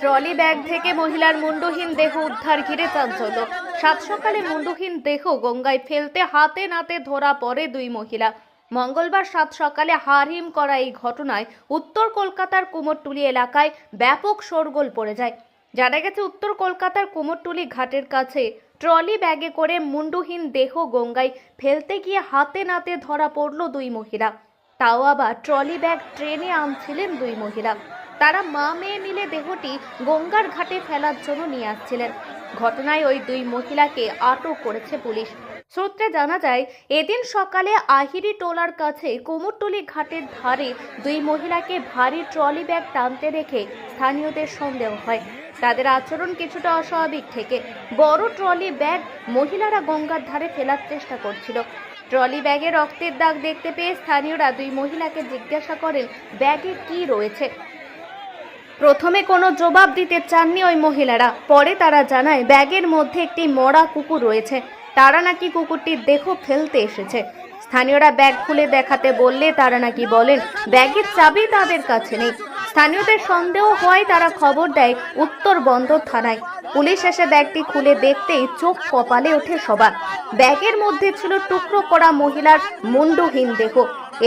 Trolley bag থেকে মহিলার মুন্ডহীন দেহ উদ্ধার ঘিরে চাঞ্চল্য। সাত সকালে মুন্ডহীন দেহ গঙ্গায় ফেলতে হাতে নাতে ধরা পড়ে দুই মহিলা। মঙ্গলবার সাত সকালে হারহিম করা এই ঘটনায় উত্তর কলকাতার কুমোরটুলি এলাকায় ব্যাপক শোরগোল পড়ে যায়। জানা গেছে, উত্তর কলকাতার কুমোরটুলি ঘাটের কাছে ট্রলি ব্যাগে করে মুন্ডহীন দেহ গঙ্গায় ফেলতে গিয়ে হাতে নাতে ধরা পড়ল দুই মহিলা। তাও আবার ট্রলি ব্যাগ ট্রেনে আনছিলেন দুই মহিলা। তারা মা মেয়ে মিলে দেহটি গঙ্গার ঘাটে ফেলার জন্য নিয়ে আসছিলেন। ঘটনায় ওই দুই মহিলাকে আটক করেছে পুলিশ। সূত্রে জানা যায়, এদিন সকালে আহিরি টোলার কাছে কুমোরটুলি ঘাটের ধারে দুই মহিলাকে ভারী ট্রলি ব্যাগ টানতে রেখে স্থানীয়দের সন্দেহ হয়। তাদের আচরণ কিছুটা অস্বাভাবিক থেকে। বড় ট্রলি ব্যাগ মহিলারা গঙ্গার ধারে ফেলার চেষ্টা করছিল। ট্রলি ব্যাগে রক্তের দাগ দেখতে পেয়ে স্থানীয়রা দুই মহিলাকে জিজ্ঞাসা করেন, ব্যাগে কি রয়েছে? প্রথমে কোনো জবাব দিতে চাননি ওই মহিলারা। পরে তারা জানায়, ব্যাগের মধ্যে একটি মরা কুকুর রয়েছে। তারা নাকি কুকুরটির দেহ ফেলতে এসেছে। স্থানীয়রা ব্যাগ খুলে দেখাতে বললে তারা নাকি বলেন, ব্যাগের চাবি তাদের কাছে নেই। স্থানীয়দের সন্দেহ হয়, তারা খবর দেয় উত্তর বন্দর থানায়। পুলিশ এসে ব্যাগটি খুলে দেখতেই চোখ কপালে ওঠে সবার। ব্যাগের মধ্যে ছিল টুকরো করা মহিলার মুন্ডহীন দেহ।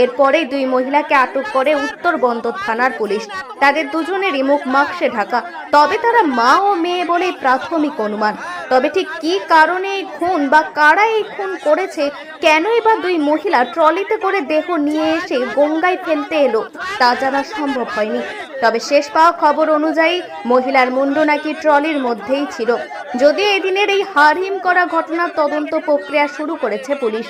এরপরেই দুই মহিলাকে আটক করে উত্তর বন্দর থানার পুলিশ। তাদের দুজনেরই মুখ মাস্কে ঢাকা। তবে তারা মা ও মেয়ে বলেই প্রাথমিক অনুমান। তবে ঠিক কি কারণে এই খুন বা কারা এই খুন করেছে, কেনই বা দুই মহিলা ট্রলিতে করে দেহ নিয়ে এসে গঙ্গায় ফেলতে এলো, তা জানা সম্ভব হয়নি। তবে শেষ পাওয়া খবর অনুযায়ী মহিলার মুন্ড নাকি ট্রলির মধ্যেই ছিল। যদি এদিনের এই হারহিম করা ঘটনার তদন্ত প্রক্রিয়া শুরু করেছে পুলিশ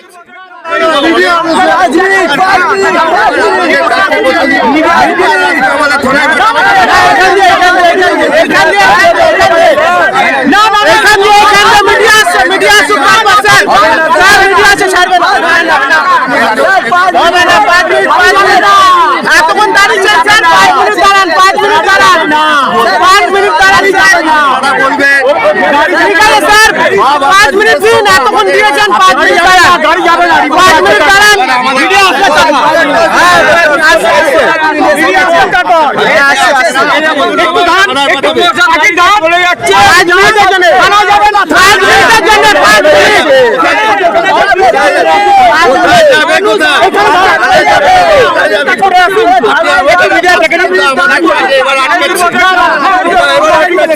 না এখান দিয়ে এখান দিয়ে মিডিয়া আসছে মিডিয়া আসছে পাঁচ পার্সেন্ট স্যার মিডিয়া আছে ছাড়বেন হবে না পাঁচ মিনিট পাঁচ মিনিট এতক্ষণ দাঁড়িয়েছেন স্যার পাঁচ মিনিট দাঁড়ান পাঁচ মিনিট দাঁড়ান পাঁচ মিনিট আছে স্যার। পাঁচ মিনিট দিন এতক্ষণ দিয়েছেন পাঁচ মিনিট দাঁড়ান। পাঁচ মিনিট দাঁড়ান। মিডিয়া আসছে হ্যাঁ আসছে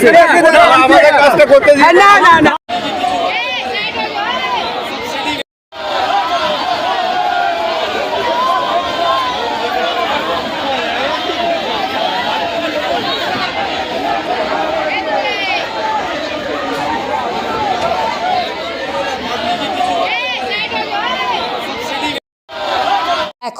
আসছে মিডিয়া আসছে একটু দাঁড়ান একটু দাঁড়ান বলে যাচ্ছে পাঁচ মিনিটের জন্য থানা যাবে না পাঁচ মিনিটের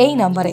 এই নম্বরে